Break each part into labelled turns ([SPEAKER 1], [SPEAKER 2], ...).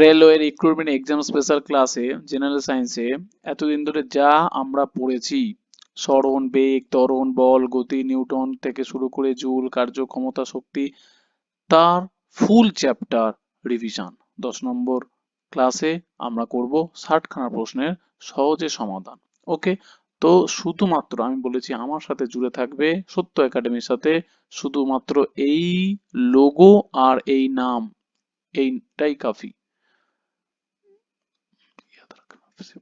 [SPEAKER 1] Railway recruitment exam special ক্লাসে general সায়েন্সে এতদিন ধরে যা আমরা পড়েছি সরণ বেগ, ত্বরণ, বল, গতি, নিউটন থেকে শুরু করে জুল, কার্যক্ষমতা, শক্তি, তার ফুল চ্যাপ্টার রিভিশন দশ নম্বর ক্লাসে আমরা করব ষাটখানা প্রশ্নের সহজে সমাধান। ওকে তো শুধুমাত্র আমি বলেছি আমার সাথে জুড়ে থাকবে সত্য একাডেমির সাথে শুধুমাত্র এই লোগো আর এই নাম, এইটাই কাফি। করতেছি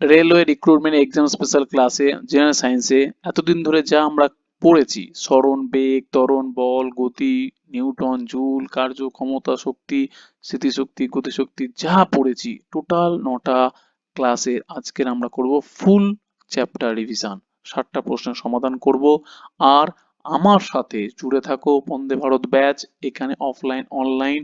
[SPEAKER 1] রেলওয়ে রিক্রুটমেন্ট এক্সাম স্পেশাল ক্লাসে জেনারেল সায়েন্সে এতদিন ধরে যা আমরা পড়েছি, স্মরণ, বেগ, ত্বরণ, বল, গতি, নিউটন, জুল, কার্য, ক্ষমতা, শক্তি স্মৃতিশক্তি গতিশক্তি, যা পড়েছি টোটাল নটা ক্লাসে আজকের আমরা করব ফুল চ্যাপ্টার রিভিশন। ষাটটা প্রশ্নের সমাধান করব। আর আমার সাথে জুড়ে থাকো বন্দে ভারত ব্যাচ, এখানে অফলাইন, অনলাইন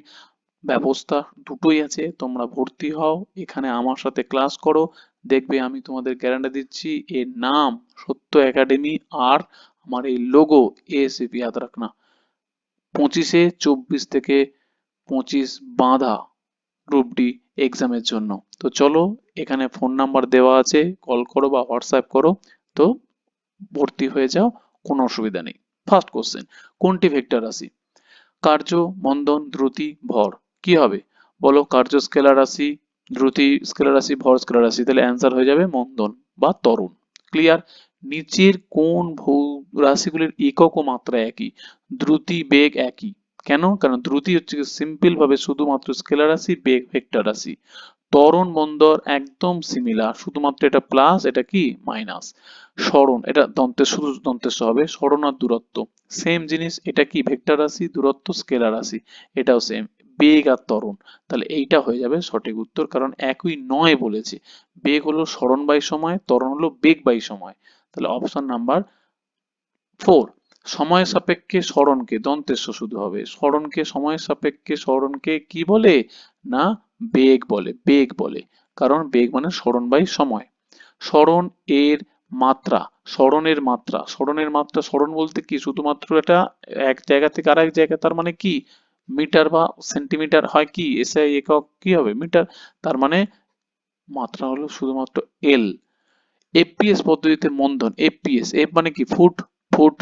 [SPEAKER 1] ব্যবস্থা দুটোই আছে। তোমরা ভর্তি হও, এখানে আমার সাথে ক্লাস করো। দেখবে আমি তোমাদের গ্যারান্টি দিচ্ছি, এর নাম সত্য একাডেমি আর আমার এই লোগো এসএপি হাত রাখ রাখনা। পঁচিশে চব্বিশ থেকে পঁচিশ বাঁধা গ্রুপ ডি এক্সামের জন্য। তো চলো এখানে ফোন নাম্বার দেওয়া আছে কল করো বা হোয়াটসঅ্যাপ করো, তো ভর্তি হয়ে যাও, কোনো অসুবিধা নেই। ফার্স্ট কোশ্চেন কোনটি ভেক্টর রাশি? কার্য মন্দন দ্রুতি, ভর, কি হবে? বলো কার্য স্কেলার রাশি, দ্রুতি স্কেলার রাশি, ভর স্কেলার রাশি, তাহলে অ্যান্সার হয়ে যাবে মন্দন বা তরুণ। ক্লিয়ার নিচের কোন ভৌ, রাশিগুলির একক ও মাত্রা একই? দ্রুতি, বেগ একই। কেন? কারণ দ্রুতি হচ্ছে সিম্পল ভাবে শুধুমাত্র স্কেলার রাশি, বেগ ভেক্টর রাশি। ত্বরণ বন্দর একদম সিমিলার শুধুমাত্র এটা প্লাস এটা কি? মাইনাস সরণ এটা দন্তের শুধু দন্তেস্ব হবে সরণ আর দূরত্ব। সেম জিনিস, এটা কি? ভেক্টর রাশি, দূরত্ব স্কেলার রাশি, এটাও সেম বেগ আর ত্বরণ, তাহলে এইটা হয়ে যাবে সঠিক উত্তর, কারণ একই নয় বলেছে। বেগ হলো সরণ বাই সময়, ত্বরণ হলো বেগ বাই সময়। তাহলে অপশন নাম্বার ফোর সময় সাপেক্ষে সরণকে দন্তেস্ব শুধু হবে। সরণকে সময় সাপেক্ষে সরণকে কি বলে? না বেগ বলে বেগ বলে। কারণ বেগ মানে সরণ বাই সময়। স্মরণ এর মাত্রা, স্মরণের মাত্রা স্মরণের মাত্রা, স্মরণ বলতে কি? শুধুমাত্র এটা এক জায়গা থেকে আরেক জায়গা, তার মানে কি? মিটার বা সেন্টিমিটার হয় কি? এসআই একক কি হবে? মিটার। তার মানে মাত্রা হলো শুধুমাত্র এল এফপিএস পদ্ধতিতে মন্দন এফপিএস এফ মানে কি? Foot foot.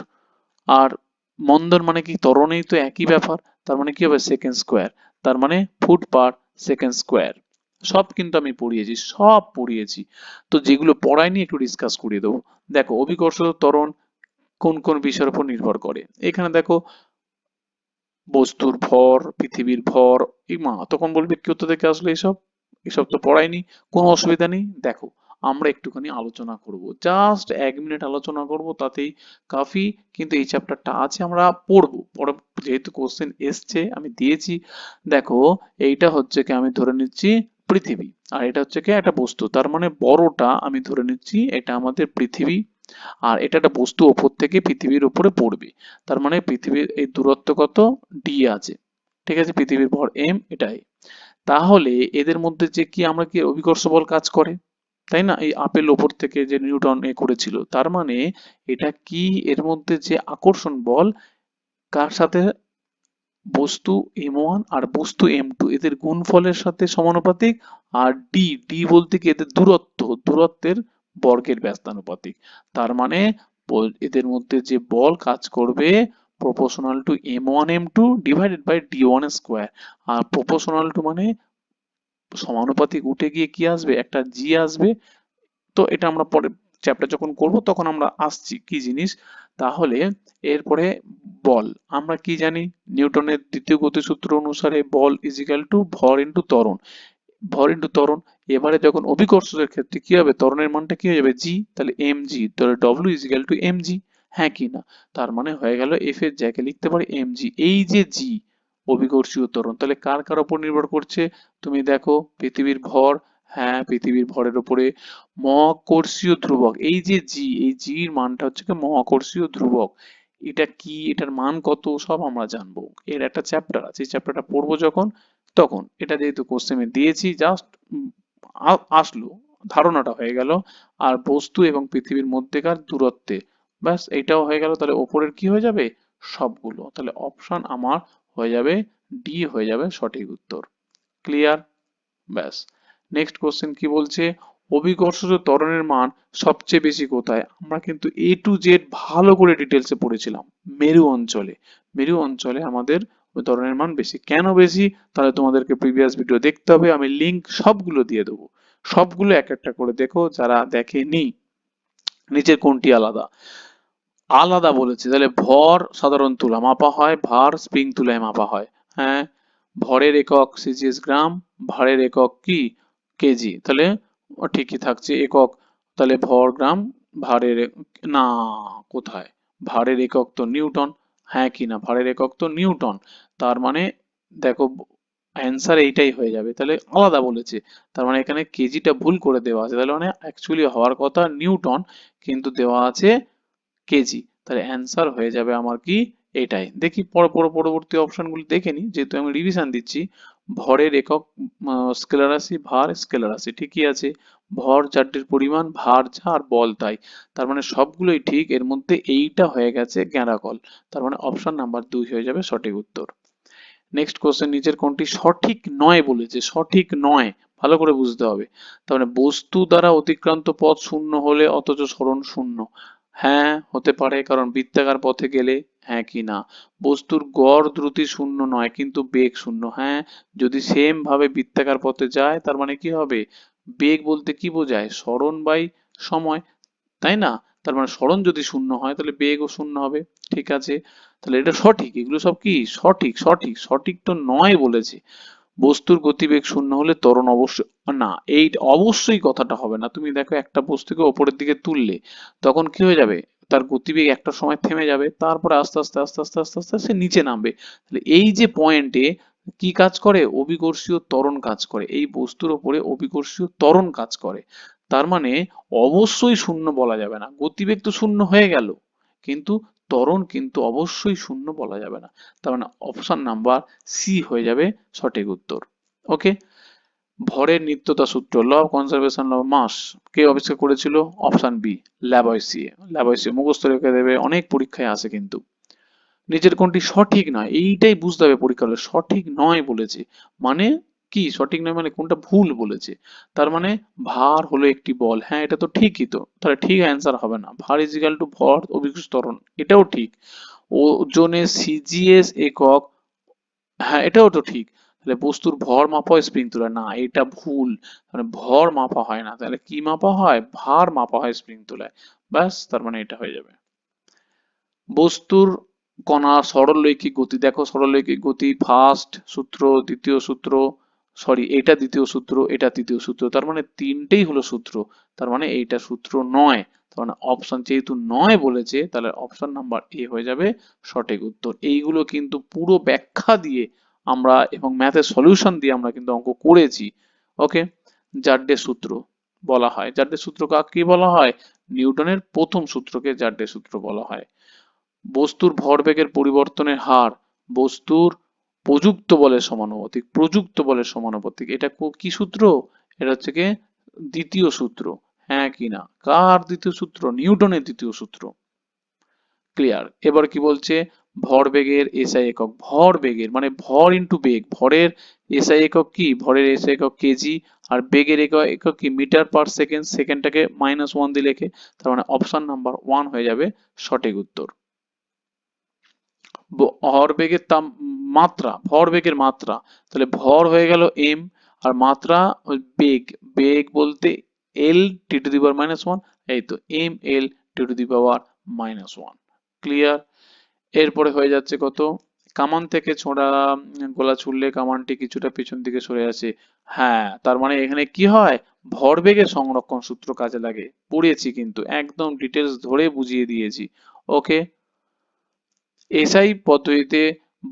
[SPEAKER 1] আর মন্দন মানে কি? ত্বরণেই তো একই ব্যাপার। তার মানে কি হবে? সেকেন্ড স্কোয়ার তার মানে ফুট পার সেকেন্ড স্কোয়ার সব কিন্তু আমি পড়িয়েছি, সব পড়িয়েছি। তো যেগুলো পড়াইনি একটু ডিসকাস করিয়ে দেবো। দেখো অভিকর্ষ ত্বরণ কোন কোন বিষয়ের উপর নির্ভর করে? এখানে দেখো, বস্তুর ভর, পৃথিবীর ভর, এই মা, তখন বলবে কেউ তো থেকে আসলো এসব? এসব তো পড়াইনি কোনো অসুবিধা নেই। দেখো আমরা একটুখানি আলোচনা করব। জাস্ট এক মিনিট আলোচনা করব, তাতেই কাফি কিন্তু এই চ্যাপ্টারটা আছে, আমরা পড়ব। পরে যেহেতু কোশ্চেন এসছে, আমি দিয়েছি। দেখো, এইটা হচ্ছে কি, আমি ধরে নিচ্ছি পৃথিবী। আর এটা হচ্ছে কি, একটা বস্তু। তার মানে বড়টা আমি ধরে নিচ্ছি, এটা আমাদের পৃথিবী। আর এটা একটা বস্তু ওপর থেকে পৃথিবীর উপরে পড়বে। তার মানে পৃথিবীর এই দূরত্ব কত? ডি আছে। ঠিক আছে, পৃথিবীর ভর এম এটাই। তাহলে এদের মধ্যে যে কি, আমরা কি অভিকর্ষ বল কাজ করে? তাই না? এই আপেল ওপর থেকে যে নিউটন এ করেছিল তার মানে এটা কি এর মধ্যে যে আকর্ষণ বল কার সাথে? বস্তু এম ওয়ান আর বস্তু এম টু এদের গুণফলের সাথে সমানুপাতিক আর ডি ডি বলতে কি এদের দূরত্ব দূরত্বের বর্গের ব্যস্তানুপাতিক। তার মানে এদের মধ্যে যে বল কাজ করবে proportional to M one M two divided by D one square R proportional to মানে সমানুপাতিক উঠে গিয়ে কি আসবে? একটা জি আসবে। তো এটা আমরা পরে চ্যাপ্টার যখন করব, তখন আমরা আসছি কি জিনিস? তাহলে এরপরে বল। আমরা কি জানি? নিউটনের দ্বিতীয় গতিসূত্র অনুসারে বল ইজিক্যাল টু ভর ইন্টু ত্বরণ। ভর ইন্টু ত্বরণ, এবারে যখন অভিকর্ষের ক্ষেত্রে কি হবে? ত্বরণের মানটা কি হয়ে যাবে? জি তাহলে এম জি তাহলে W equal to M G হ্যাঁ কি না? তার মানে হয়ে গেল এফ এর জায়গায় লিখতে পারি এম জি এই যে জি অভিকর্ষীয় ত্বরণ তাহলে কার কার উপর নির্ভর করছে? তুমি দেখো, পৃথিবীর ভর হ্যাঁ পৃথিবীর ভরের উপরে। মহাকর্ষীয় ধ্রুবক, এই যে জি এই জির মানটা হচ্ছে কি মহাকর্ষীয় ধ্রুবক। এটা কি, এটার মান কত, সব আমরা জানব। এর একটা চ্যাপ্টার আছে, এই চ্যাপ্টারটা পড়ব যখন, তখন। এটা যেহেতু কোশ্চেনে দিয়েছি জাস্ট আসলো, ধারণাটা হয়ে গেল। আর বস্তু এবং পৃথিবীর মধ্যেকার দূরত্বে, ব্যাস, এটাও হয়ে গেল। তাহলে ওপরের কি হয়ে যাবে? সবগুলো। তাহলে অপশন আমার হয়ে যাবে ডি হয়ে যাবে সঠিক উত্তর। ক্লিয়ার ব্যাস। নেক্সট কোশ্চেন কি বলছে? অভিকর্ষজ ত্বরণের মান সবচেয়ে বেশি কোথায়? আমরা কিন্তু এ টু জেড ভালো করে ডিটেলসে পড়েছিলাম, মেরু অঞ্চলে। মেরু অঞ্চলে আমাদের ত্বরণের মান বেশি। কেন বেশি? তাহলে তোমাদেরকে প্রিভিয়াস ভিডিও দেখতে হবে। আমি লিংক সবগুলো দিয়ে দেবো। সবগুলো এক একটা করে দেখো, যারা দেখেনি, নিচের কোনটি আলাদা? আলাদা বলেছে। তাহলে ভর সাধারণ তুলা মাপা হয়, ভার স্প্রিং তুলায় মাপা হয়। হ্যাঁ ভরের একক সিজিএস গ্রাম, ভারের একক কি? কেজি। তাহলে ঠিকই থাকছে, একক। তাহলে ভর গ্রাম, ভারের না, কোথায়? ভারের একক তো নিউটন। হ্যাঁ কি না, ভারের একক তো নিউটন। তার মানে দেখো, অ্যান্সার এইটাই হয়ে যাবে। তাহলে আলাদা বলেছে। তার মানে এখানে কেজিটা ভুল করে দেওয়া আছে। তাহলে মানে অ্যাকচুয়ালি হওয়ার কথা নিউটন, কিন্তু দেওয়া আছে কেজি। তাহলে অ্যান্সার হয়ে যাবে আমার কি? এটাই। দেখি পর পর, পরবর্তী অপশনগুলি দেখে নিই। যেহেতু আমি রিভিশন দিচ্ছি, ভরের একক স্কেলার রাশি, ভার স্কেলার রাশি, ঠিকই আছে। ভর চারটির পরিমাণ, ভার যা আর বল তাই। তার মানে সবগুলোই ঠিক, এর মধ্যে এইটা হয়ে গেছে গ্যাঁড়াকল তার মানে অপশন নাম্বার দুই হয়ে যাবে সঠিক উত্তর। নেক্সট কোশ্চেন নিচের কোনটি সঠিক নয় বলেছে? সঠিক নয়, ভালো করে বুঝতে হবে। তার মানে বস্তু দ্বারা অতিক্রান্ত পথ শূন্য হলে অথচ সরণ শূন্য। হ্যাঁ হতে পারে, কারণ বৃত্তাকার পথে গেলে হ্যাঁ কি না। বস্তুর গড় দ্রুতি শূন্য নয়, কিন্তু বেগ শূন্য। হ্যাঁ যদি সেম ভাবে বৃত্তাকার পথে যায়, তার মানে কি হবে? বেগ বলতে কি বোঝায়? স্মরণ বাই সময়, তাই না? তার মানে স্মরণ যদি শূন্য হয়, তাহলে বেগও শূন্য হবে। ঠিক আছে? তাহলে এটা সঠিক। এগুলো সব কি? সঠিক সঠিক। সঠিক তো নয় বলেছে। বস্তুর গতিবেগ শূন্য হলে ত্বরণ অবশ্যই না, এই অবশ্যই কথাটা হবে না। তুমি দেখো একটা বস্তুকে ওপরের দিকে তুললে, তখন কি হয়ে যাবে? তার গতিবেগ একটা সময় থেমে যাবে, তারপরে আস্তে আস্তে আস্তে আস্তে আস্তে আস্তে সে নিচে নামবে। তাহলে এই যে পয়েন্টে কি কাজ করে? অভিকর্ষীয় ত্বরণ কাজ করে। এই বস্তুর ওপরে অভিকর্ষীয় ত্বরণ কাজ করে। তার মানে অবশ্যই শূন্য বলা যাবে না। গতিবেগ তো শূন্য হয়ে গেল। কিন্তু ত্বরণ কিন্তু অবশ্যই শূন্য বলা যাবে না। তার মানে অপশন নাম্বার সি হয়ে যাবে সঠিক উত্তর। ওকে ভরের নিত্যতা সূত্র law of conservation of mass কে আবিষ্কার করেছিল? অপশন বি ল্যাবয়সিয়ে ল্যাবয়সিয়ে মুখস্থ রেখে দেবে, অনেক পরীক্ষায় আসে কিন্তু। নিচের কোনটি সঠিক নয়, এইটাই বুঝতে হবে পরীক্ষা হলে। সঠিক নয় বলেছে। মানে কি? সঠিক নয় মানে কোনটা ভুল বলেছে। তার মানে ভার হলো একটি বল। হ্যাঁ এটা তো ঠিকই তো। তাহলে ঠিক অ্যান্সার হবে না। ভার ইজ ইজিক্যাল টু ভর অভিকৃষ্ট ত্বরণ। এটাও ঠিক। ওজনে সিজিএস একক। হ্যাঁ এটাও তো ঠিক। তাহলে বস্তুর ভর মাপা হয় স্প্রিং তুলা না, এটা ভুল। মানে ভর মাপা হয় না। তাহলে কি মাপা হয়? ভার মাপা হয় স্প্রিং তুলায়। ব্যাস, তার মানে এটা হয়ে যাবে। বস্তুর কণা সরলরৈখিক গতি। দেখো সরলরৈখিক গতি ফার্স্ট সূত্র, দ্বিতীয় সূত্র সরি এটা দ্বিতীয় সূত্র, এটা তৃতীয় সূত্র, তার মানে তিনটেই হলো সূত্র, তার মানে এইটা সূত্র নয়, তার মানে অপশন যেহেতু নয় বলেছে, তাহলে অপশন নাম্বার এ হয়ে যাবে সঠিক উত্তর। এইগুলো কিন্তু পুরো ব্যাখ্যা দিয়ে আমরা এবং ম্যাথের সলিউশন দিয়ে আমরা কিন্তু অঙ্ক করেছি ওকে জাড্ডে সূত্র বলা হয়। জাড্ডে সূত্র কাকে বলা হয়? নিউটনের প্রথম সূত্রকে জাড্ডে সূত্র বলা হয়। বস্তুর ভরবেগের পরিবর্তনের হার, বস্তুর প্রযুক্ত বলের সমানুপাতিক, প্রযুক্ত বলের সমানুপাতিক। এটা কো- সূত্র? এটা হচ্ছে কি? দ্বিতীয় সূত্র। হ্যাঁ কি না? কার দ্বিতীয় সূত্র? নিউটনের দ্বিতীয় সূত্র। ক্লিয়ার? এবার কি বলছে? ভর ভরবেগের এসআই একক। ভরবেগের মানে ভর ইনটু বেগ। ভরের এসআই একক কি? ভরের এসআই একক কেজি আর বেগের একক একক কি? Metre per second. সেকেন্ডটাকে minus one দিয়ে লেখে। তার মানে অপশন নাম্বার ওয়ান হয়ে যাবে সঠিক উত্তর। ভরবেগের তাম মাত্রা ভরবেগের মাত্রা। তাহলে ভর হয়ে গেল এম আর মাত্রা বেগ। বেগ বলতে L T to the power minus one এই তো M L T to the power minus one clear এরপরে হয়ে যাচ্ছে কত? কামান থেকে ছোড়া, গোলা ছুড়লে কামানটি কিছুটা পিছন দিকে সরে আসে। হ্যাঁ তার মানে এখানে কি হয়? ভরবেগের সংরক্ষণ সূত্র কাজে লাগে। পড়িয়েছি কিন্তু, একদম ডিটেলস ধরে বুঝিয়ে দিয়েছি। ওকে এসআই পদ্ধতিতে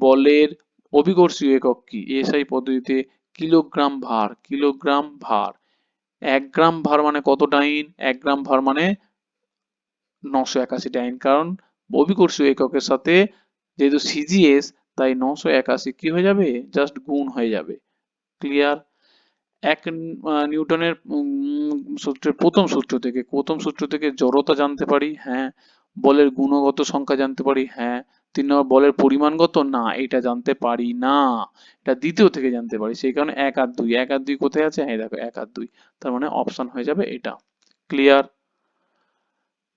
[SPEAKER 1] বলের অভিকর্ষীয় একক কি? এসআই পদ্ধতিতে কিলোগ্রাম ভার কিলোগ্রাম ভার। এক গ্রাম ভার মানে কত ডাইন? এক গ্রাম ভার মানে নশো একাশি ডাইন। কারণ অভিকর্ষীয় এককের সাথে যেহেতু সিজিএস তাই নশো একাশি কি হয়ে যাবে? জাস্ট গুণ হয়ে যাবে। ক্লিয়ার? এক নিউটনের সূত্রের প্রথম সূত্র থেকে, প্রথম সূত্র থেকে জড়তা জানতে পারি হ্যাঁ। বলের গুণগত সংখ্যা জানতে পারি হ্যাঁ। তিন নম্বর বলের পরিমাণগত? না, এটা জানতে পারি না। এটা দ্বিতীয় থেকে জানতে পারি। সেই কারণে এক আর দুই। এক আর দুই কোথায় আছে? হ্যাঁ দেখো, এক আর দুই। তার মানে অপশন হয়ে যাবে এটা। ক্লিয়ার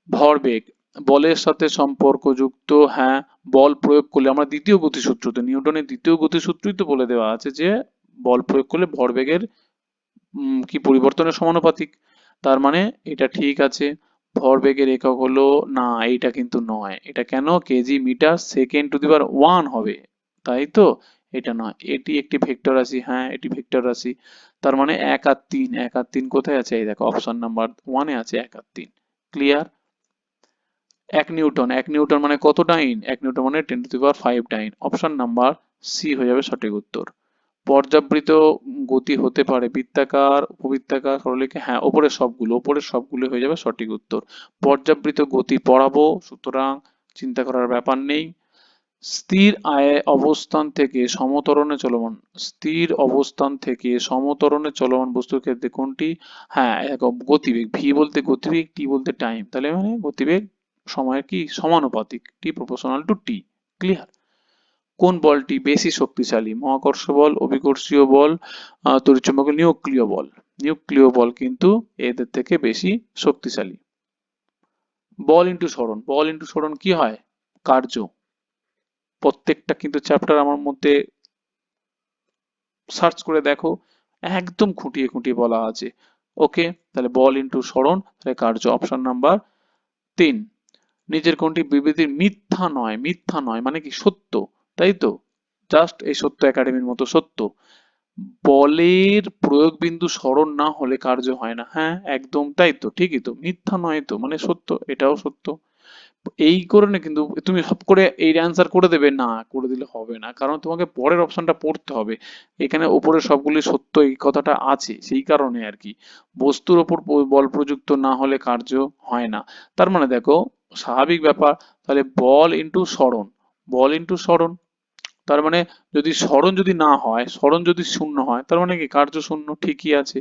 [SPEAKER 1] ভরবেগ। বলের সাথে সম্পর্কযুক্ত হ্যাঁ বল প্রয়োগ করলে, আমরা দ্বিতীয় গতিসূত্রতে, নিউটনের দ্বিতীয় গতিসূত্রই তো বলে দেওয়া আছে যে, বল প্রয়োগ করলে ভরবেগের কি পরিবর্তনের সমানুপাতিক। তার মানে এটা ঠিক আছে। ভরবেগের একক হলো, না, এইটা কিন্তু নয়। এটা কেন? K G metre second to the power one হবে। তাই তো? এটা নয়। এটি একটি ভেক্টর রাশি। হ্যাঁ এটি ভেক্টর রাশি। তার মানে এক আর তিন। এক আর তিন কোথায় আছে? এই দেখো, অপশন নাম্বার ওয়ানে আছে এক আর তিন। ক্লিয়ার? এক নিউটন। এক নিউটন মানে কত ডাইন এক নিউটন মানে ten to the power five dyne option number C হয়ে যাবে সঠিক উত্তর। পর্যাবৃত গতি হতে পারে। বৃত্তাকার, উপবৃত্তাকার সরলরেখা হ্যাঁ ওপরের সবগুলো ওপরের সবগুলো হয়ে যাবে সঠিক উত্তর। পর্যাবৃত গতি পড়াবো, সুতরাং চিন্তা করার ব্যাপার নেই। স্থির আয়ে অবস্থান থেকে সমতরণে চলমান, স্থির অবস্থান থেকে সমতরণে চলমান বস্তুর ক্ষেত্রে কোনটি? হ্যাঁ গতিবেগ ভি বলতে গতিবেগ টি বলতে টাইম তাহলে মানে গতিবেগ সময়ের কি? সমানুপাতিক T proportional to T clear কোন বলটি বেশি শক্তিশালী? মহাকর্ষ বল অভিকর্ষীয় বল আহ, তড়িৎচুম্বকীয় নিউক্লিয় বল। নিউক্লিয় বল কিন্তু এদের থেকে বেশি শক্তিশালী। বল ইন্টু সরণ। বল ইন্টু সরণ কি হয়? কার্য। প্রত্যেকটা কিন্তু চ্যাপ্টার আমার মধ্যে সার্চ করে দেখো একদম খুঁটিয়ে খুঁটিয়ে বলা আছে। ওকে তাহলে বল ইন্টু সরণ তাহলে কার্য। অপশন নাম্বার তিন। নিজের কোনটি বিবৃতির মিথ্যা নয় মিথ্যা নয় মানে কি সত্য? তাই তো? জাস্ট এই সত্য একাডেমির মতো সত্য। বলের প্রয়োগ বিন্দু স্মরণ না হলে কার্য হয় না। হ্যাঁ একদম তাই তো, ঠিকই তো, মিথ্যা নয় তো মানে সত্য, এটাও সত্য। এই কারণে কিন্তু তুমি সব করে এই অ্যান্সার করে দেবে, না, করে দিলে হবে না। কারণ তোমাকে পরের অপশনটা পড়তে হবে। এখানে উপরে সবগুলি সত্য এই কথাটা আছে, সেই কারণে আর কি। বস্তুর ওপর বল প্রযুক্ত না হলে কার্য হয় না। তার মানে দেখো, স্বাভাবিক ব্যাপার, তাহলে বল ইন্টু স্মরণ। বল ইন্টু স্মরণ তার মানে যদি স্মরণ যদি না হয়, স্মরণ যদি শূন্য হয়, তার মানে কি? কার্য শূন্য ঠিকই আছে।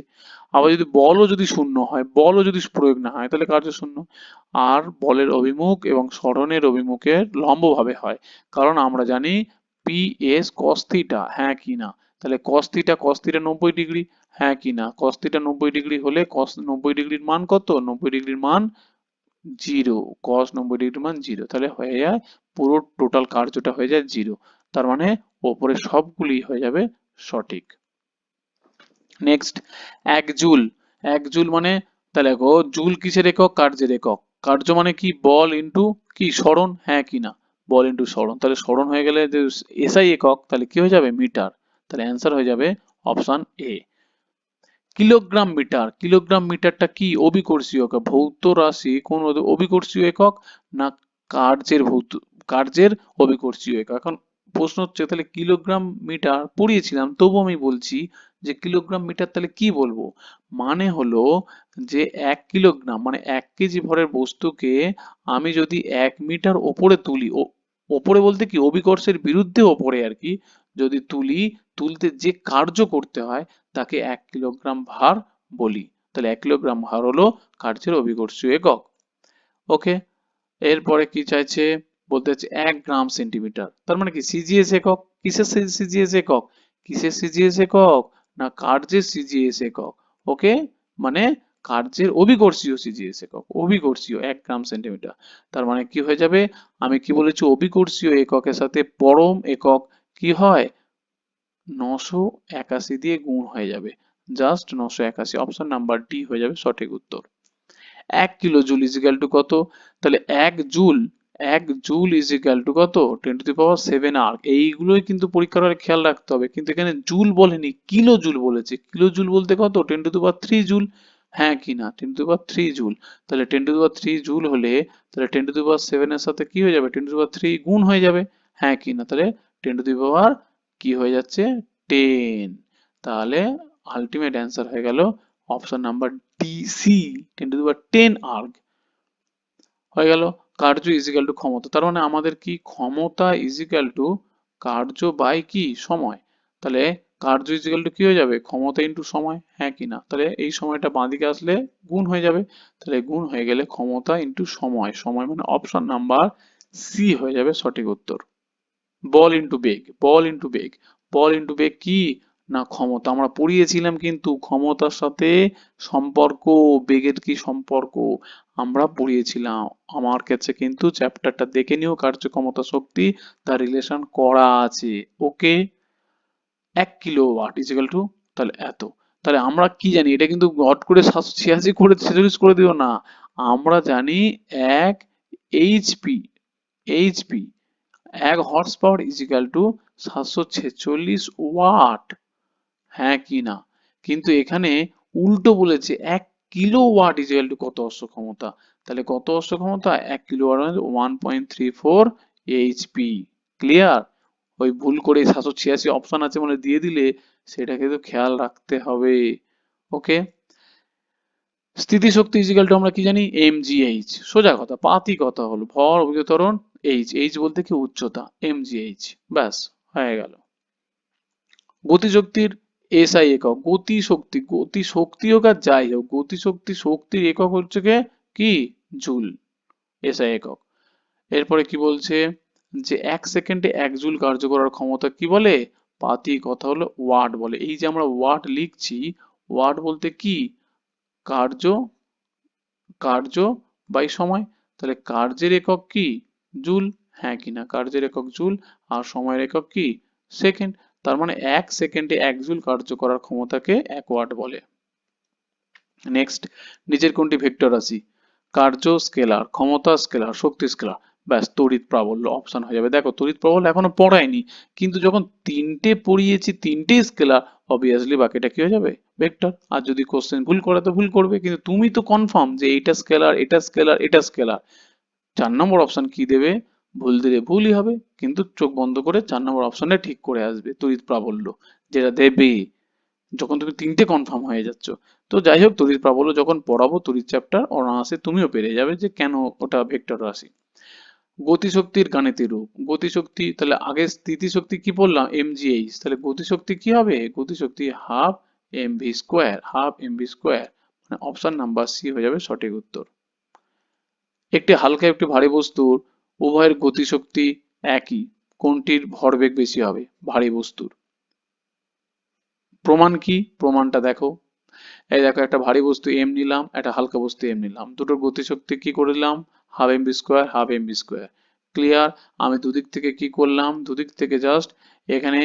[SPEAKER 1] আবার যদি বলও যদি শূন্য হয়, বলও যদি প্রয়োগ না হয়, তাহলে কার্য শূন্য। আর বলের অভিমুখ এবং স্মরণের অভিমুখের লম্বভাবে হয়। কারণ আমরা জানি পি এস কস থিটা হ্যাঁ কি না? তাহলে কস থিটা কস থিটা নব্বই ডিগ্রি হ্যাঁ কি না? কস থিটা নব্বই ডিগ্রি হলে কস নব্বই ডিগ্রির মান কত? নব্বই ডিগ্রির মান জিরো কস নব্বই ডিগ্রির মান জিরো তাহলে হয়ে যায় পুরো টোটাল কার্যটা হয়ে যায় জিরো তার মানে ওপরে সবগুলি হয়ে যাবে সঠিক। নেক্সট এক জুল। এক জুল মানে তাহলে দেখো জুল কিসের একক? কার্যের একক। কার্য মানে কি? বল ইন্টু কি? স্মরণ? হ্যাঁ কি না? বল ইন্টু স্মরণ। তাহলে স্মরণ হয়ে গেলে যে এসআই একক, তাহলে কি হয়ে যাবে? মিটার। তাহলে অ্যান্সার হয়ে যাবে option A kilogram metre. Kilogram মিটারটা কি? অভিকর্ষীয় একক। ভৌত রাশি কোন অভিকর্ষীয় একক না কার্যের ভৌত কার্যের অভিকর্ষীয় একক? এখন প্রশ্ন হচ্ছে, তাহলে কিলোগ্রাম মিটার পড়িয়েছিলাম তবু আমি বলছি যে কিলোগ্রাম মিটার তাহলে কি বলব? মানে হলো যে এক কিলোগ্রাম মানে এক কেজি ভরের বস্তুকে আমি যদি এক মিটার ওপরে তুলি ওপরে বলতে কি অভিকর্ষের বিরুদ্ধে ওপরে আর কি, যদি তুলি, তুলতে যে কার্য করতে হয়, তাকে এক কিলোগ্রাম ভার বলি। তাহলে এক কিলোগ্রাম ভার হলো কার্যের অভিকর্ষীয় একক। ওকে? এরপরে কি চাইছে? বলতে চাইছে এক গ্রাম সেন্টিমিটার। তার মানে কি সিজিএস একক? কিসের সিজিএস একক? কিসের সিজিএস একক? না, কার্যের সিজিএস একক। ওকে? মানে কার্যের অভিকর্ষীয় সিজিএস একক। অভিকর্ষীয়, এক গ্রাম সেন্টিমিটার। তার মানে কি হয়ে যাবে? আমি কি বলেছি, অভিকর্ষীয় এককের সাথে পরম একক কি হয়? নশো একাশি দিয়ে গুণ হয়ে যাবে। জাস্ট নশো একাশি। অপশন নাম্বার ডি হয়ে যাবে সঠিক উত্তর। এক কিলো জুল ইজিক্যাল টু কত? তাহলে এক জুল এক জুল ইজিক্যাল টু কত? Ten to the power seven আর এইগুলোই কিন্তু পরীক্ষার খেয়াল রাখতে হবে। কিন্তু এখানে জুল বলেনি, কিলো জুল বলেছে। কিলো জুল বলতে কত? Ten to the power three joule. হ্যাঁ কি না? Ten to the power three joule. তাহলে ten to the power three joule হলে, তাহলে ten to the power seven এর সাথে কি হয়ে যাবে? Ten to the power three গুণ হয়ে যাবে। হ্যাঁ কি না? তাহলে টেন টু দি পাওয়ার কি হয়ে যাচ্ছে? টেন তাহলে আলটিমেট অ্যান্সার হয়ে গেল option number D C ten to the power ten erg হয়ে গেল। কার্য ইজিক্যাল টু ক্ষমতা। তার মানে আমাদের কি ক্ষমতা ইজিক্যাল টু কার্য বাই কি? সময়। তাহলে কার্য ইজিক্যাল টু কি হয়ে যাবে? ক্ষমতা ইন্টু সময় হ্যাঁ কি না? তাহলে এই সময়টা বাঁদিকে আসলে গুণ হয়ে যাবে। তাহলে গুণ হয়ে গেলে ক্ষমতা ইন্টু সময়। সময় মানে অপশন নাম্বার সি হয়ে যাবে সঠিক উত্তর। বল ইন্টু বেগ। বল ইন্টু বেগ। বল ইন্টু বেগ কি? না, ক্ষমতা। আমরা পড়িয়েছিলাম কিন্তু ক্ষমতার সাথে সম্পর্ক, বেগের কি সম্পর্ক? আমরা পড়িয়েছিলাম। আমার কাছে কিন্তু চ্যাপ্টারটা দেখে নিও, কার্যক্ষমতা শক্তি, তার রিলেশন করা আছে। ওকে? এক কিলো ওয়াট ইজিক্যাল টু তাহলে এত। তাহলে আমরা কি জানি? এটা কিন্তু হট করে সাতশো ছিয়াশি করে, ছেচল্লিশ করে দিও না। আমরা জানি এক এইচপি এইচপি এক হর্স পাওয়ার ইজিক্যাল টু সাতশো ছেচল্লিশ ওয়াট হ্যাঁ কি না? কিন্তু এখানে উল্টো বলেছে, এক কিলো ওয়াট ইজিক্যাল টু কত অশ্ব ক্ষমতা? তাহলে কত অশ্ব ক্ষমতা? এক kilo watt one point three four HP clear ওই ভুল করে সাতশো ছিয়াশি অপশন আছে বলে দিয়ে দিলে সেটাকে তো খেয়াল রাখতে হবে। ওকে স্থিতিশক্তি ইজিক্যাল টু আমরা কি জানি? এম জি এইচ সোজা কথা, পাতি কথা হলো, ভর অভিতরণ এইচ এইচ বলতে কি উচ্চতা? এম জি এইচ ব্যাস, হয়ে গেল। গতিশক্তির এসআই একক গতি শক্তি গতি শক্তি হোক আর যাই হোক গতি শক্তি শক্তির একক হচ্ছে কে? জুল, এসআই একক। এরপরে কি বলছে? যে এক সেকেন্ডে এক জুল কার্য করার ক্ষমতা কি বলে? পাতি কথা হলো ওয়াট বলে। এই যে আমরা ওয়াট লিখছি, ওয়াট বলতে কি? কার্য কার্য বাই সময়। তাহলে কার্যের একক কি? জুল। হ্যাঁ কিনা কার্যের একক জুল আর সময়ের একক কি? সেকেন্ড। তার মানে এক সেকেন্ডে এক জুল কার্য করার ক্ষমতাকে এক ওয়াট বলে। নেক্সট নিচের কোনটি ভেক্টর রাশি? কার্য স্কেলার, ক্ষমতা স্কেলার, শক্তি স্কেলার। ব্যাস, তড়িৎ প্রাবল্য অপশন হয়ে যাবে। দেখো, তড়িৎ প্রাবল্য এখনও পড়ায়নি, কিন্তু যখন তিনটে পড়িয়েছি তিনটে স্কেলার অবভিয়াসলি বাকিটা কি হয়ে যাবে? ভেক্টর। আর যদি কোশ্চেন ভুল করে, তো ভুল করবে। কিন্তু তুমি তো কনফার্ম যে এইটা স্কেলার, এটা স্কেলার এটা স্কেলার। চার নম্বর অপশন কি দেবে? ভুল দিলে ভুলই হবে, কিন্তু চোখ বন্ধ করে চার নম্বর অপশনে ঠিক করে আসবে তড়িৎ প্রাবল্য, যেটা দেবে যখন তুমি তিনটে কনফার্ম হয়ে যাচ্ছ। তো যাই হোক, তড়িৎ প্রাবল্য যখন পড়াবো, তড়িৎ চ্যাপ্টার অনায়াসে তুমিও পেরে যাবে যে কেন ওটা ভেক্টর রাশি। গতিশক্তির গাণিতিক রূপ, গতিশক্তি, তাহলে আগে স্থিতিশক্তি কি বললাম? এমজিএইচ তাহলে গতিশক্তি কি হবে? গতিশক্তি half M V square half M V square মানে অপশন নাম্বার সি হয়ে যাবে সঠিক উত্তর। একটি হালকা একটি ভারী বস্তুর উভয়ের গতিশক্তি একই, কোনটির ভরবেগ বেশি হবে? ভারী বস্তুর। প্রমাণ কি? প্রমাণটা দেখো। এই দেখো, একটা ভারী বস্তু এম নিলাম, একটা হালকা বস্তু এম নিলাম। দুটোর গতিশক্তি কি করে দিলাম half M B square half M B square clear আমি দুদিক থেকে কি করলাম? দুদিক থেকে জাস্ট এখানে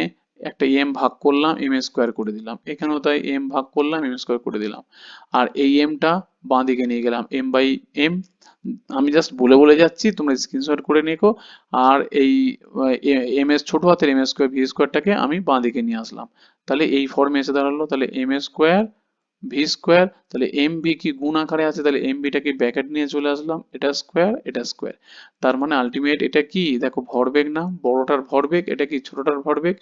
[SPEAKER 1] একটা এম ভাগ করলাম এম স্কোয়ার করে দিলাম। এখানেও তাই এম ভাগ করলাম এম স্কোয়ার করে দিলাম। আর এই এমটা বাঁ দিকে নিয়ে গেলাম এম বাই এম আমি জাস্ট বলে বলে যাচ্ছি, তোমরা স্ক্রিনশট করে নিকো আর এই এম এস ছোট হাতের এম স্কোয়ার ভি স্কোয়ারটাকে আমি বাঁ দিকে নিয়ে আসলাম। তাহলে এই ফর্মে এসে দাঁড়াল, তাহলে এম স্কোয়ার ভি স্কোয়ার তাহলে এম কি গুণ আকারে আছে? তাহলে এম ব্যাকেট নিয়ে চলে আসলাম। এটা স্কোয়ার এটা স্কোয়ার তার মানে আলটিমেট এটা কি? দেখো ভরবেগ না, বড়টার ভরবেগ, এটা কি ছোটটার ভরবেগ?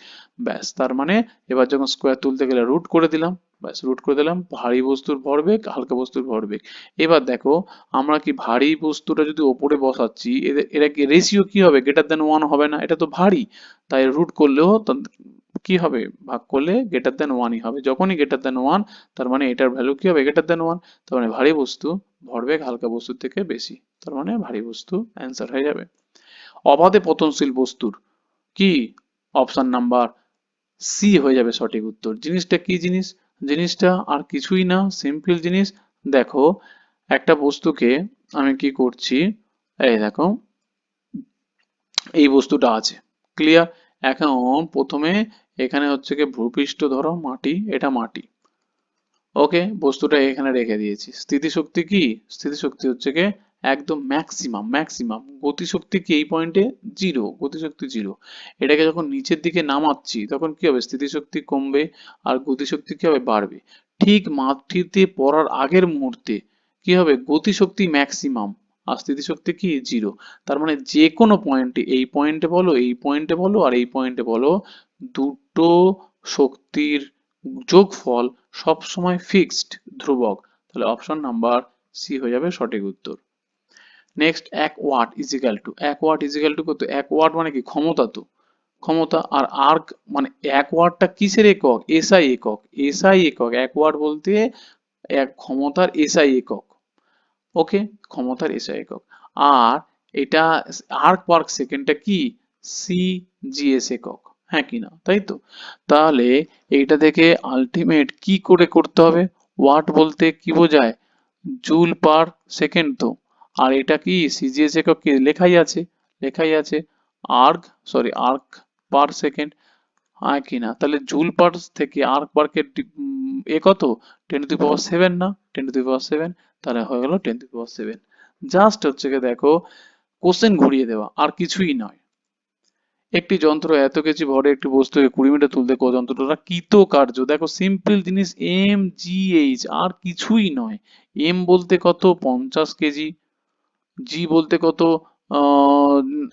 [SPEAKER 1] ব্যাস, তার মানে এবার যখন স্কোয়ার তুলতে গেলে রুট করে দিলাম, ব্যাস রুট করে দিলাম, ভারী বস্তুর ভরবেগ, হালকা বস্তুর ভরবেগ। এবার দেখো, আমরা কি ভারী বস্তুটা যদি ওপরে বসাচ্ছি এরা কি রেশিও কি হবে? গ্রেটার দেন ওয়ান হবে না? এটা তো ভারী। তাই রুট করলেও কি হবে? ভাগ করলে গ্রেটার দেন ওয়ানই হবে। যখনই গ্রেটার দেন ওয়ান তার মানে এটার ভ্যালু কি হবে? গ্রেটার দেন ওয়ান তার মানে ভারী বস্তু, ভরবেগ হালকা বস্তুর থেকে বেশি, তার মানে ভারী বস্তু অ্যান্সার হয়ে যাবে। অবাধে পতনশীল বস্তুর কি অপশন নাম্বার সি হয়ে যাবে সঠিক উত্তর। জিনিসটা কি জিনিস? জিনিসটা আর কিছুই না সিম্পল জিনিস। দেখো, একটা বস্তুকে আমি কি করছি? এই দেখো, এই বস্তুটা আছে। ক্লিয়ার এখন প্রথমে এখানে হচ্ছে কি ভূপৃষ্ঠ ধরো মাটি, এটা মাটি। ওকে বস্তুটা এখানে রেখে দিয়েছি। স্থিতিশক্তি কি? স্থিতিশক্তি হচ্ছে কি একদম ম্যাক্সিমাম ম্যাক্সিমাম গতিশক্তি কি এই পয়েন্টে জিরো গতিশক্তি জিরো এটাকে যখন নিচের দিকে নামাচ্ছি, তখন কি হবে? স্থিতিশক্তি কমবে আর গতিশক্তি কি হবে? বাড়বে। ঠিক মাটিতে পড়ার আগের মুহূর্তে কি হবে? গতিশক্তি ম্যাক্সিমাম আর স্থিতিশক্তি কি? জিরো তার মানে যে কোনো পয়েন্টে এই পয়েন্টে বলো, এই পয়েন্টে বলো আর এই পয়েন্টে বলো দুটো শক্তির যোগফল সবসময় ফিক্সড ধ্রুবক। তাহলে অপশন নাম্বার সি হয়ে যাবে সঠিক উত্তর। নেক্সট এক ওয়াট ইজিক্যাল টু এক ওয়াট ইজিক্যাল টু কত? এক ওয়াট মানে কি? ক্ষমতা তো। ক্ষমতা আর আর্ক মানে এক ওয়াটটা কিসের একক? এসআই একক। এসআই একক। এক ওয়াট বলতে এক ক্ষমতার এসআই একক। ওকে ক্ষমতার এসআই একক। আর এটা আর্ক পার্ক সেকেন্ডটা কি? সি সিজিএস একক। হ্যাঁ কি না? তাই তো? তাহলে এইটা থেকে আলটিমেট কি করে করতে হবে? ওয়াট বলতে কি বোঝায়? জুল পার সেকেন্ড তো। আর এটা কি সিজিএস একক কি লেখাই আছে? লেখাই আছে erg sorry erg per second হ্যাঁ কি না? তাহলে জুল পার থেকে আর্ক পার্কের এ কত? টেন টু পাওয়ার সেভেন না? টেন টু পাওয়ার সেভেন তাহলে হয়ে গেল ten to power seven just হচ্ছে দেখো কোশ্চেন ঘুরিয়ে দেওয়া। আর কিছুই নয়। একটি যন্ত্র এত কেজি ভরে একটি বস্তুকে কুড়ি মিটার তুলতে যন্ত্রটা কৃত কার্য? দেখো সিম্পল জিনিস এম জি এইচ আর কিছুই নয়। এম বলতে কত? পঞ্চাশ কেজি। জি বলতে কত?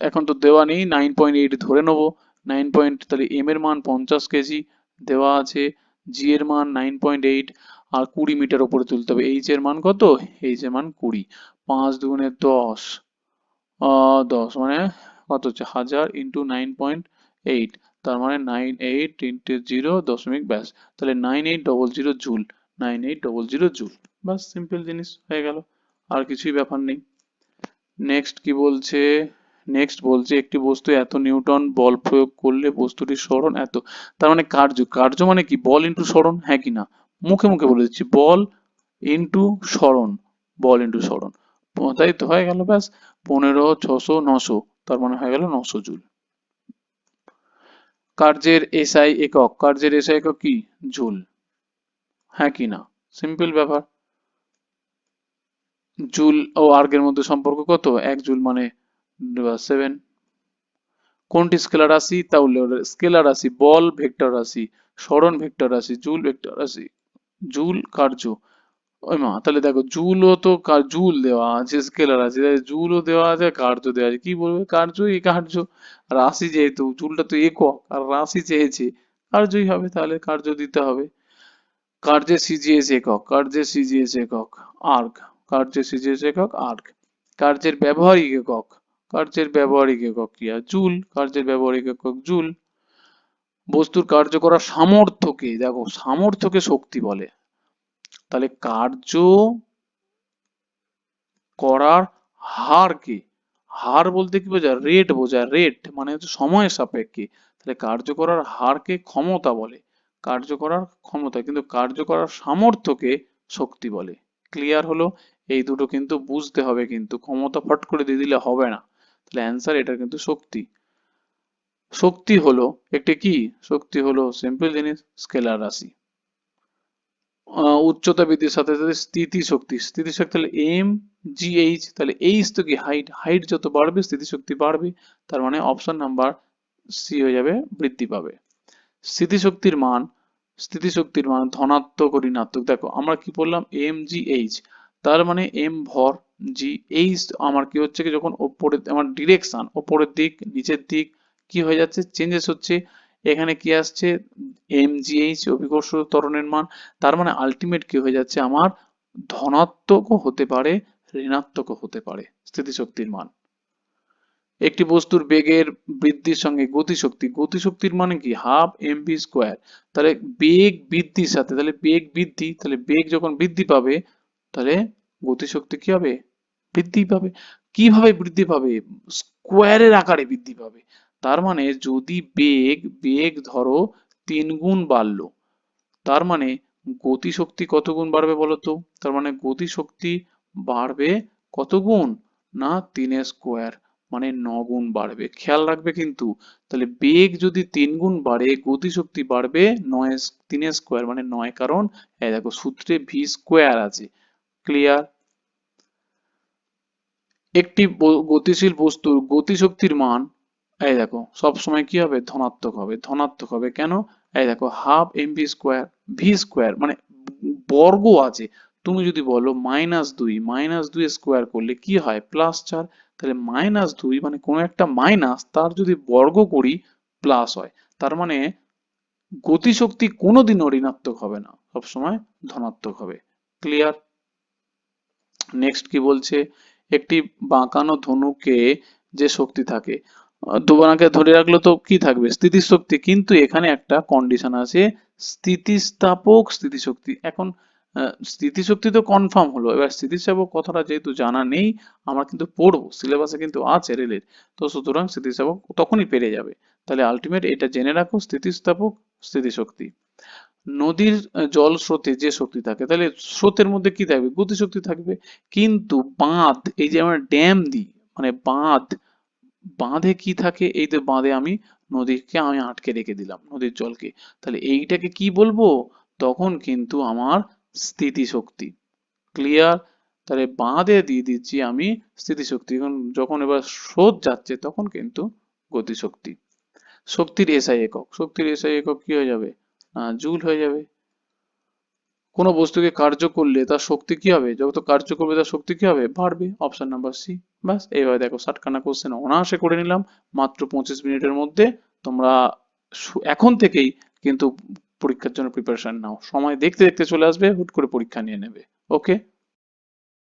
[SPEAKER 1] এখন তো দেওয়া নেই নাইন পয়েন্ট এইট ধরে নেব। নাইন পয়েন্ট তাহলে এম এর মান পঞ্চাশ কেজি, দেওয়া আছে জি এর মান নাইন পয়েন্ট এইট আর কুড়ি মিটার উপরে তুলতে হবে। এইচ এর মান কত? এইচ এর মান কুড়ি। পাঁচ দুগুণে দশ। দশ মানে কত হচ্ছে হাজার ইন্টু নাইন পয়েন্ট এইট তার মানে নাইন এইট ইন্টু জিরো দশমিক ব্যাস। তাহলে nine eight double zero joule nine eight double zero joule ব্যাস সিম্পল জিনিস হয়ে গেল, আর কিছুই ব্যাপার নেই। নেক্সট কি বলছে? নেক্সট বলছে, একটি বস্তু এত নিউটন বল প্রয়োগ করলে বস্তুটির সরণ এত। তার মানে কার্য। কার্য মানে কি? বল ইন্টু সরণ হ্যাঁ কি না? মুখে মুখে বলে দিচ্ছি, বল ইন্টু সরণ, বল ইন্টু সরণ। তাই তো হয়ে গেল, ব্যাস। পনেরো, ছশো, নশো। তার মানে হয়ে গেল নশো জুল। কার্যের এসআই একক, কার্যের এসআই একক কি? জুল। হ্যাঁ কি না? সিম্পল ব্যাপার। জুল ও আর্গের মধ্যে সম্পর্ক কত? এক জুল মানে সেভেন কোনটি স্কেলার রাশি? তা উল্লেখ স্কেলার রাশি, বল ভেক্টর রাশি সরণ ভেক্টর রাশি, জুল ভেক্টর রাশি। জুল কার্য। ওই মা, তাহলে দেখো জুলও তো জুল দেওয়া আছে স্কেলার আছে জুলও দেওয়া আছে কার্য দেওয়া আছে, কি বলবে? কার্য এই কার্য। রাশি যেহেতু, জুলটা তো একক, আর রাশি চেয়েছে, কার্যই হবে, তাহলে কার্য দিতে হবে। কার্যের সিজিএস একক কার্যের সিজিএস একক আর্ক কার্যের সিজিএস একক আর্ক কার্যের ব্যবহারিক একক, কার্যের ব্যবহারিক একক কি আর জুল, কার্যের ব্যবহারিক একক জুল। বস্তুর কার্য করার সামর্থ্যকে, দেখো, সামর্থ্যকে শক্তি বলে। তাহলে কার্য করার হারকে হার বলতে কি বোঝায়? রেট বোঝায়। রেট মানে হচ্ছে সময়ের সাপেক্ষে। তাহলে কার্য করার হারকে ক্ষমতা বলে। কার্য করার ক্ষমতা কিন্তু কার্য করার সামর্থ্যকে শক্তি বলে। ক্লিয়ার হলো? এই দুটো কিন্তু বুঝতে হবে কিন্তু। ক্ষমতা ফট করে দিয়ে দিলে হবে না। তাহলে অ্যান্সার এটা কিন্তু শক্তি। শক্তি হলো একটি কি? শক্তি হলো সিম্পল জিনিস স্কেলার রাশি। উচ্চতা বৃদ্ধির সাথে সাথে স্থিতিশক্তি। স্থিতিশক্তি তাহলে এম জি এইচ তাহলে এইচ তো কি হাইট হাইট যত বাড়বে, স্থিতিশক্তি বাড়বে, তার মানে অপশন নাম্বার সি হয়ে যাবে, বৃদ্ধি পাবে। স্থিতিশক্তির মান স্থিতিশক্তির মান ধনাত্মক ও ঋণাত্মক। দেখো, আমরা কি বললাম? এম জি এইচ তার মানে এম ভর জি এইচ আমার কি হচ্ছে কি, যখন ওপরে আমার ডিরেকশন ওপরের দিক, নিচের দিক, কি হয়ে যাচ্ছে? চেঞ্জেস হচ্ছে এখানে কি আসছে? এম জি এইচ অভিকর্ষ ত্বরণের মান। তার মানে আলটিমেট কি হয়ে যাচ্ছে? আমার ধনাত্মকও হতে পারে, ঋণাত্মকও হতে পারে স্থিতিশক্তির মান। একটি বস্তুর বেগের বৃদ্ধির সঙ্গে গতিশক্তি। গতিশক্তির মানে কি? হাফ এম ভি স্কোয়ার তাহলে বেগ বৃদ্ধির সাথে, তাহলে বেগ বৃদ্ধি, তাহলে বেগ যখন বৃদ্ধি পাবে, তাহলে গতিশক্তি কি হবে? বৃদ্ধি পাবে। কীভাবে বৃদ্ধি পাবে? স্কোয়ারের আকারে বৃদ্ধি পাবে। তার মানে যদি বেগ বেগ ধরো তিন গুণ বাড়লো, তার মানে গতিশক্তি কত গুণ বাড়বে বলো তো তার মানে গতিশক্তি বাড়বে কত গুণ? না তিনের স্কোয়ার মানে ন গুণ বাড়বে। খেয়াল রাখবে কিন্তু, তাহলে বেগ যদি তিন গুণ বাড়ে, গতিশক্তি বাড়বে নয় তিনের স্কোয়ার মানে নয়, কারণ, এই দেখো সূত্রে ভি স্কোয়ার আছে ক্লিয়ার একটি গতিশীল বস্তুর গতিশক্তির মান এই দেখো, সব সময় কি হবে? ধনাত্মক হবে। ধনাত্মক হবে কেন? এই দেখো half M V square V square মানে বর্গ আছে। তুমি যদি বলো মাইনাস দুই মাইনাস দুই স্কোয়ার করলে কি হয়? প্লাস চার। তাহলে মাইনাস দুই মানে কোনো একটা মাইনাস তার যদি বর্গ করি প্লাস হয়। তার মানে গতিশক্তি কোনোদিনও ঋণাত্মক হবে না। সবসময় ধনাত্মক হবে। ক্লিয়ার নেক্সট কি বলছে? একটি বাঁকানো ধনুকে যে শক্তি থাকে তোমাকে ধরে রাখল তো কি থাকবে? স্থিতিশক্তি। কিন্তু এখানে একটা কন্ডিশন আছে, স্থিতিস্থাপক স্থিতিশক্তি। এখন স্থিতিশক্তি তো কনফার্ম হলো। এবার স্থিতিস্থাপক কথাটা যেহেতু জানা নেই, আমরা কিন্তু পড়ব। সিলেবাসে কিন্তু আছে রেলের তো সুতরাং স্থিতিস্থাপক তখনই পেরে যাবে। তাহলে আলটিমেট এটা জেনে রাখো, স্থিতিস্থাপক স্থিতিশক্তি। নদীর জল স্রোতে যে শক্তি থাকে, তাহলে স্রোতের মধ্যে কি থাকবে? গতিশক্তি থাকবে। কিন্তু বাঁধ, এই যে আমরা ড্যাম দিই মানে বাঁধ বাঁধে কি থাকে? এই যে বাঁধে আমি নদীকে আমি আটকে রেখে দিলাম, নদীর জলকে। তাহলে এইটাকে কি বলব? তখন কিন্তু আমার স্থিতিশক্তি ক্লিয়ার তাহলে বাঁধে দিয়ে দিচ্ছি আমি স্থিতিশক্তি। এখন যখন এবার স্রোত যাচ্ছে, তখন কিন্তু গতিশক্তি। শক্তির এসআই একক। শক্তির এসআই একক কি হয়ে যাবে? জুল হয়ে যাবে। কোনো বস্তুকে কার্য করলে তার শক্তি কি হবে? যত কার্য করবে তার শক্তি কি হবে? বাড়বে। অপশন নাম্বার সি ব্যাস, এইভাবে দেখো, ষাটখানা কোশ্চেন অনায়াসে করে নিলাম। মাত্র পঁচিশ মিনিটের মধ্যে তোমরা এখন থেকেই কিন্তু পরীক্ষার জন্য প্রিপারেশন নাও। সময় দেখতে দেখতে চলে আসবে, হুট করে পরীক্ষা নিয়ে নেবে। ওকে